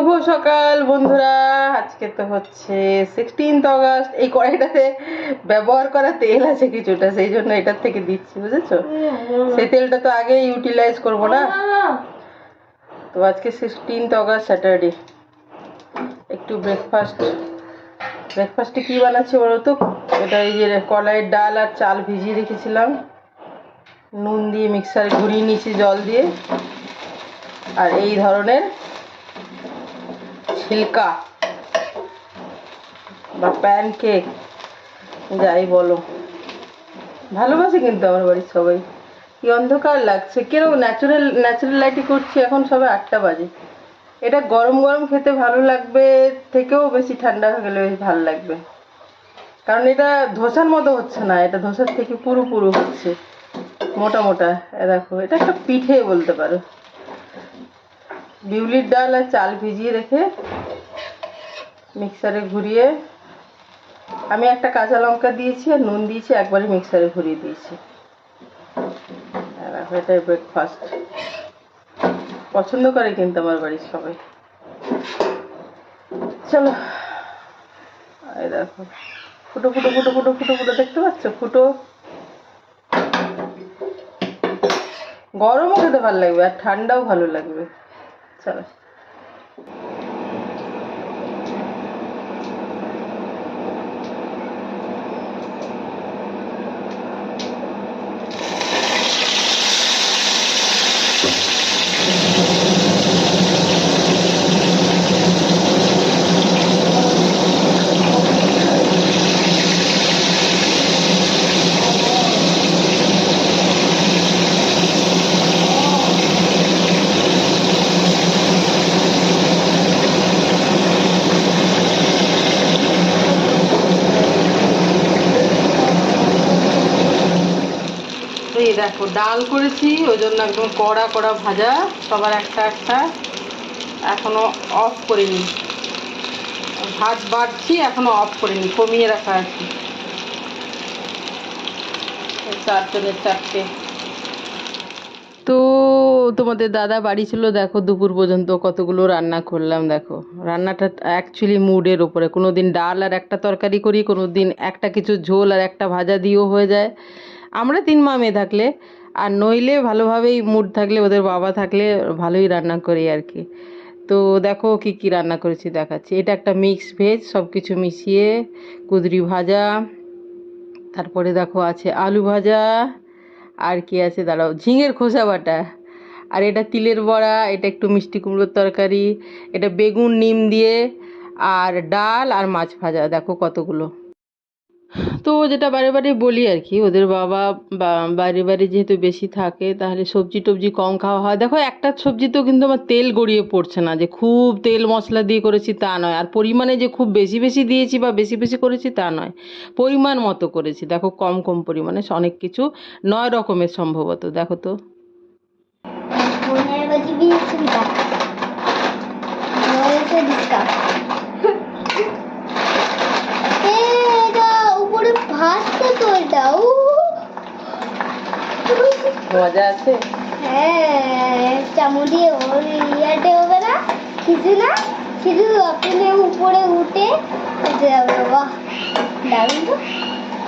শুভ সকাল, বন্ধুরা। আজকে তো হচ্ছে সিক্সটিন্থ অগস্ট এই কড়াইটাতে ব্যবহার করা তেল আছে কিছুটা, সেই জন্য এটার থেকে দিচ্ছি, বুঝেছ? সেই তেলটা তো আগে ইউটিলাইজ করব না? তো আজকে সিক্সটিন্থ অগস্ট স্যাটারডে একটু ব্রেকফাস্ট ব্রেকফাস্টে কী বানাচ্ছি বলো তো? এটা এই যে কলাইয়ের ডাল আর চাল ভিজিয়ে রেখেছিলাম। নুন দিয়ে মিক্সারে ঘুরিয়ে নিয়েছি জল দিয়ে। আর এই ধরনের ছিলকা বা প্যানকেক যাই বলো। ভালোবাসে কিন্তু আমার বাড়ির সবাই। কি অন্ধকার লাগছে। কেরকম ন্যাচারাল ন্যাচারাল লাইটই করছি, এখন সবে আটটা বাজে। এটা গরম গরম খেতে ভালো লাগবে, থেকেও বেশি ঠান্ডা হয়ে গেলে বেশ ভালো লাগবে। কারণ এটা ধোসার মতো হচ্ছে না, এটা ধোসার থেকে পুরো পুরো হচ্ছে। মোটা মোটা দেখো, এটা একটা পিঠে বলতে পারো। বিউলির ডাল আর চাল ভিজিয়ে রেখে মিক্সারে ঘুরিয়ে আমি একটা কাঁচা লঙ্কা দিয়েছি আর নুন দিয়েছি, একবারে মিক্সারে ঘুরিয়ে দিয়েছি। এটাই ব্রেকফাস্ট পছন্দ করে কিন্তু আমার বাড়ির সবাই। চলো দেখো। ফুটো ফুটো ফুটো ফুটো ফুটো ফুটো দেখতে পাচ্ছ? ফুটো। গরমও খেতে ভালো লাগবে আর ঠান্ডাও ভালো লাগবে। চলো এই দেখো, ডাল করেছি ওই জন্য একদম কড়া কড়া ভাজা, সবার একটা একটা। এখনও অফ করিনি। ভাত বাড়ছি, এখনও অফ করিনি, কমিয়ে রাখা আছে। চারজনের চারটে। তো তোমাদের দাদা বাড়ি ছিল, দেখো, দুপুর পর্যন্ত কতগুলো রান্না করলাম, দেখো। রান্নাটা অ্যাকচুয়ালি মুডের ওপরে কোনো দিন ডাল আর একটা তরকারি করি কোনো দিন একটা কিছু ঝোল আর একটা ভাজা দিয়েও হয়ে যায়। আমরা তিন মা মেয়ে থাকলে, আর নইলে ভালোভাবেই মুড থাকলে, ওদের বাবা থাকলে ভালোই রান্না করি আর কি। তো দেখো কি কি রান্না করেছি দেখাচ্ছি। এটা একটা মিক্স ভেজ সব কিছু মিশিয়ে কুদরি ভাজা, তারপরে দেখো আছে আলু ভাজা, আর কি আছে দাঁড়াও, ঝিঙের খোসা বাটা। আর এটা তিলের বড়া, এটা একটু মিষ্টি কুমড়োর তরকারি, এটা বেগুন, নিম দিয়ে, আর ডাল আর মাছ ভাজা, দেখো কতগুলো। তো যেটা বারে বারে বলি আর কি, ওদের বাবা বা- বাইরে বাইরে যেহেতু বেশি থাকে, তাহলে সবজি টবজি কম খাওয়া হয়। দেখো, একটা সবজিতেও কিন্তু আমার তেল গড়িয়ে পড়ছে না, যে খুব তেল মশলা দিয়ে করেছি তা নয়, আর পরিমাণে যে খুব বেশি বেশি দিয়েছি বা বেশি বেশি করেছি তা নয়, পরিমাণ মতো করেছি। দেখো, কম কম পরিমাণে অনেক কিছু, নয় রকমের সম্ভবত, দেখো তো পনেরো বাজি বিয়ে সুবিধা রয়েছে ডিসকাউন্ট এটা উপরে ভাসছে তো এটা উ মজা আছে? হ্যাঁ চামড়ি ওর ইয়াতে হবে না। কিছু না? শুধু আপনি উপরে উঠে উঠে যাবে। বাহ দারুণ তো।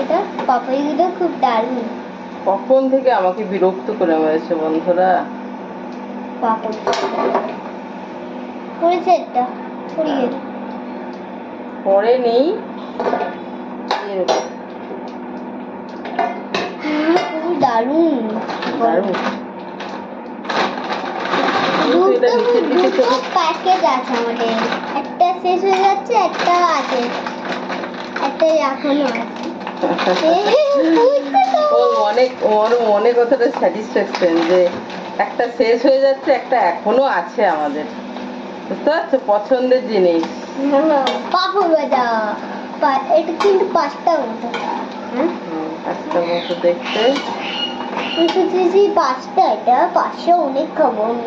এটা পাপাইগুলো খুব দারুণ। কখন থেকে আমাকে বিরক্ত করে মেরেছে বন্ধুরা? পাপড়। করেছে এটা ছড়িয়ে গেছে। পরে নেই হুম, খুব দারুণ। দারুণ। দুটো এটা নিচের দিকে দুটো প্যাকেট আছে আমাদের। একটা শেষ হয়ে যাচ্ছে একটা আছে। একটা এখনও আছে। এই, বুঝতে তো। ওর মনে ওর মনে কতটা স্যাটিসফ্যাকশন যে একটা শেষ হয়ে যাচ্ছে একটা এখনও আছে আমাদের। বুঝতে পারছ? পছন্দের জিনিস। পাপড় ভাজা পা- এটা কিন্তু পাঁচটা মতো। হ্যাঁ হুম, মতো দেখতে। পাঁচটা এটা পাঁচশো অনেক খাব আমি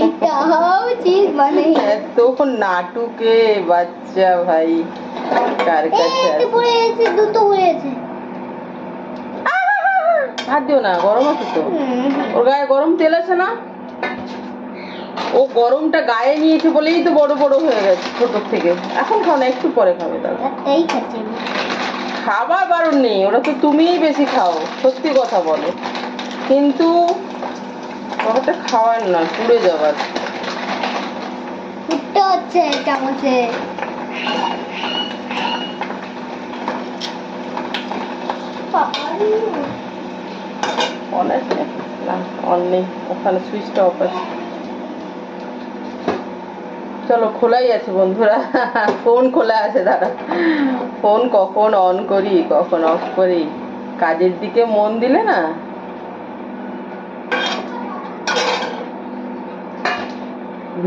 এটাও চিজ মানে এত নাটুকে বাচ্চা ভাই কার কাছে পড়ে গেছে দুটো গেছে হাত দিও না গরম আছে তো। ওর গায়ে গরম তেল আছে না? ও গরমটা গায়ে নিয়েছে বলেই তো বড় বড় হয়ে গেছে ছোট থেকে। এখন খাও না একটু পরে খাবে দাদা খাবার বারণ নেই ওরা তো তুমিই বেশি খাও সত্যি কথা বলো। কিন্তু ওটা খাওয়ার না পুড়ে যাবার। ফুটতে হচ্ছে চামচে। অন আছে না অন নেই ওখানে সুইচটা অফ আছে। চলো খোলাই আছে বন্ধুরা ফোন খোলা আছে দাদা। ফোন কখন অন করি, কখন অফ করি? কাজের দিকে মন দিলে না?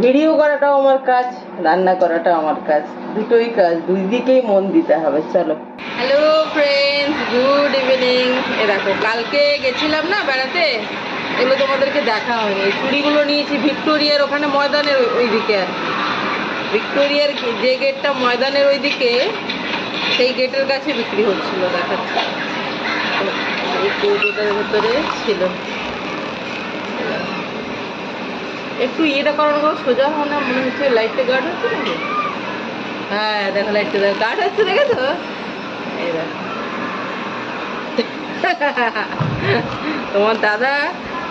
ভিডিও করাটাও আমার কাজ, রান্না করাটাও আমার কাজ, দুটোই কাজ, দুই দিকেই মন দিতে হবে, চলো। হ্যালো ফ্রেন্ডস গুড ইভিনিং এ দেখো, কালকে গেছিলাম না বেড়াতে? এগুলো তোমাদেরকে দেখা হয়নি। এই চুড়িগুলো নিয়েছি ভিক্টোরিয়ার ওখানে ময়দানের ওই- আর ভিক্টোরিয়ার যে গেটটা ময়দানের ওইদিকে সেই গেটের কাছে বিক্রি হচ্ছিল দেখাচ্ছে। তো ভেতরে ছিল। একটু ইয়েটা করানো গো, সোজা হয় না মনে হচ্ছে লাইটটা গার্ড হচ্ছে নাকি? হ্যাঁ দেখো লাইটটা দেখো গার্ড হচ্ছে দেখেছ? দেখো। তোমার দাদা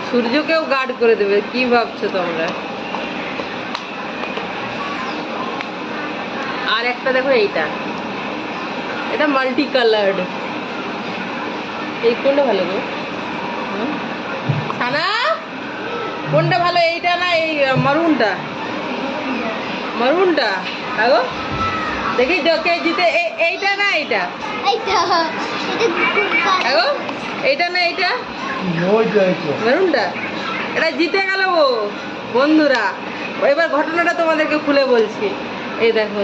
সূর্যকেও গার্ড করে দেবে কি ভাবছ তোমরা? আর একটা দেখো এইটা। এটা মাল্টি কালার্ড এই কোনটা ভালো গো? সানা? কোনটা ভালো? এইটা না এই মারুনটা মারুনটা আগো? দেখি তো কে জিতে। এই- এইটা না এইটা? আগো? এইটা না এইটা? মেরুনটা এটা জিতে গেল ও বন্ধুরা। এবার ঘটনাটা তোমাদেরকে খুলে বলছি। এই দেখো।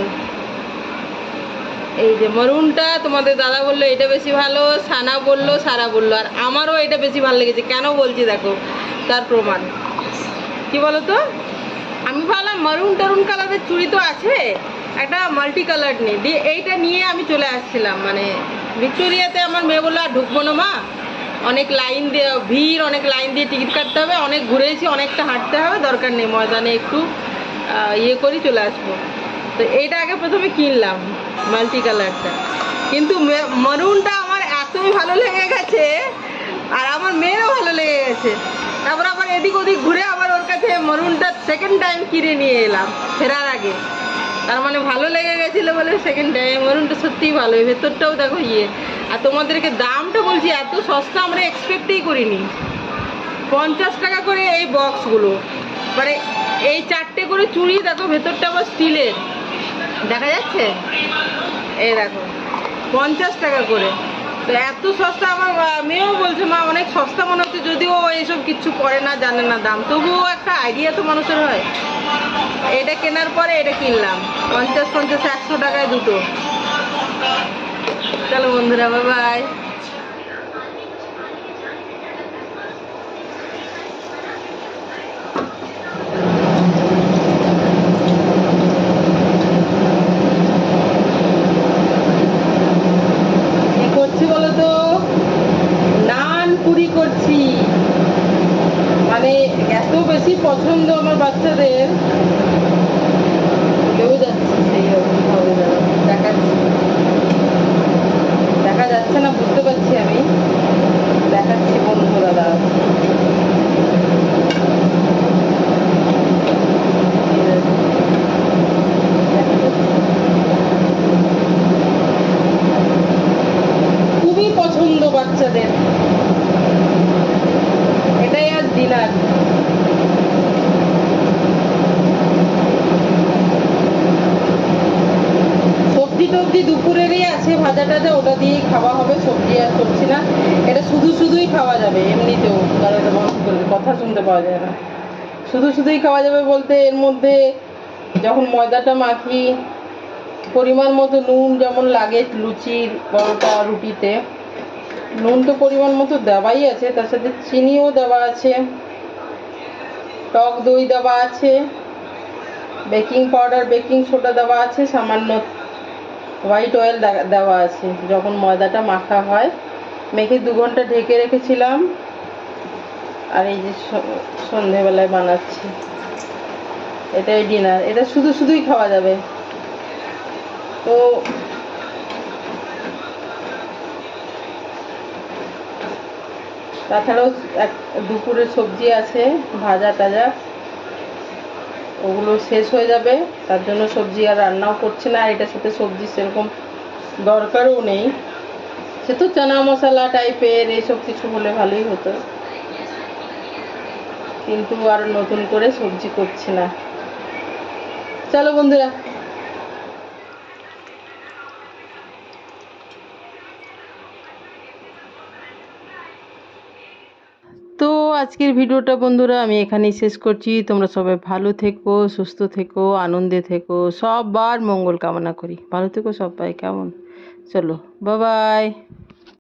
এই যে মরুনটা তোমাদের দাদা বলল এটা বেশি ভালো, সানা বলল, সারা বলল, আর আমারও এটা বেশি ভালো লেগেছে। কেন বলছি দেখো, তার প্রমাণ। কি বলো তো আমি ভাবলাম মারুন টারুন কালারের চুড়ি তো আছে, একটা মাল্টি কালার নেই। দিয়ে এইটা নিয়ে আমি চলে আসছিলাম মানে ভিক্টোরিয়াতে আমার মেয়ে বলল, আর ঢুকবো না মা। অনেক লাইন দিয়ে, ভিড়, অনেক লাইন দিয়ে টিকিট কাটতে হবে, অনেক ঘুরেছি, অনেকটা হাঁটতে হবে, দরকার নেই, ময়দানে একটু ইয়ে করি চলে আসব। তো এইটা আগে প্রথমে কিনলাম মাল্টি কালারটা কিন্তু মরুনটা আমার এতই ভালো লেগে গেছে, আর আমার মেয়েরও ভালো লেগে গেছে। তারপর আবার এদিক ওদিক ঘুরে আবার ওর কাছে মরুনটা সেকেন্ড টাইম কিনে নিয়ে এলাম, ফেরার আগে। তার মানে ভালো লেগে গেছিল বলে সেকেন্ড টাইম মরুনটা সত্যিই ভালো। ভেতরটাও দেখো ইয়ে। আর তোমাদেরকে দামটা বলছি, এত সস্তা আমরা এক্সপেক্টই করিনি। পঞ্চাশ টাকা করে এই বক্সগুলো মানে এই চারটে করে চুড়ি দেখো, ভেতরটা আবার স্টিলের দেখা যাচ্ছে? এই দেখো, পঞ্চাশ টাকা করে। তো এত সস্তা আমার মেয়েও বলছে, মা, অনেক সস্তা মনে হচ্ছে, যদিও এইসব কিছু করে না, জানে না দাম। তবুও একটা আইডিয়া তো মানুষের হয়। এটা কেনার পরে এটা কিনলাম। পঞ্চাশ পঞ্চাশ, একশো টাকায় দুটো। চলো বন্ধুরা বাই বাই কি করছি বলো তো নান পুরি করছি মানে এত বেশি পছন্দ আমার বাচ্চাদের ভুলেও যাচ্ছে সেই রকম ভাবে যেন। দেখাচ্ছি দেখা যাচ্ছে না বুঝতে পারছি আমি দেখাচ্ছি বন্ধুরা দাঁড়া খুবই পছন্দ বাচ্চাদের এটাই আজ ডিনার সবজি টবজি দুপুরেরই আছে ভাজা টাজা ওটা দিয়েই খাওয়া হবে, সবজি আর করছি না, এটা শুধু শুধুই খাওয়া যাবে এমনিতেও এটা বন্ধ করবে কথা শুনতে পাওয়া যায় না। শুধু শুধুই খাওয়া যাবে বলতে এর মধ্যে যখন ময়দাটা মাখি পরিমাণ মতো নুন যেমন লাগে লুচির পরোটা, রুটিতে, নুন তো পরিমাণ মতো দেওয়াই আছে, তার সাথে চিনিও দেওয়া আছে, টক দই দেওয়া আছে, বেকিং পাউডার, বেকিং সোডা দেওয়া আছে, সামান্য হোয়াইট অয়েল দেওয়া আছে। যখন ময়দাটা মাখা হয়, মেখে দু ঘণ্টা ঢেকে রেখেছিলাম। আর এই যে সন্ধেবেলায় বানাচ্ছি। এটাই ডিনার এটা শুধু শুধুই খাওয়া যাবে। তো তাছাড়াও এক দুপুরের সবজি আছে ভাজা টাজা ওগুলো শেষ হয়ে যাবে। তার জন্য সবজি আর রান্নাও করছে না, আর এটার সাথে সবজি সেরকম দরকারও নেই। সে তো চানা মশলা টাইপের এইসব কিছু হলে ভালোই হতো। কিন্তু আর নতুন করে সবজি করছি না। চলো বন্ধুরা তো আজকের ভিডিওটা বন্ধুরা আমি এখানেই শেষ করছি। তোমরা সবাই ভালো থেকো, সুস্থ থেকো, আনন্দে থেকো, সবার মঙ্গল কামনা করি। ভালো থেকো সবাই, কেমন? চলো বাবাই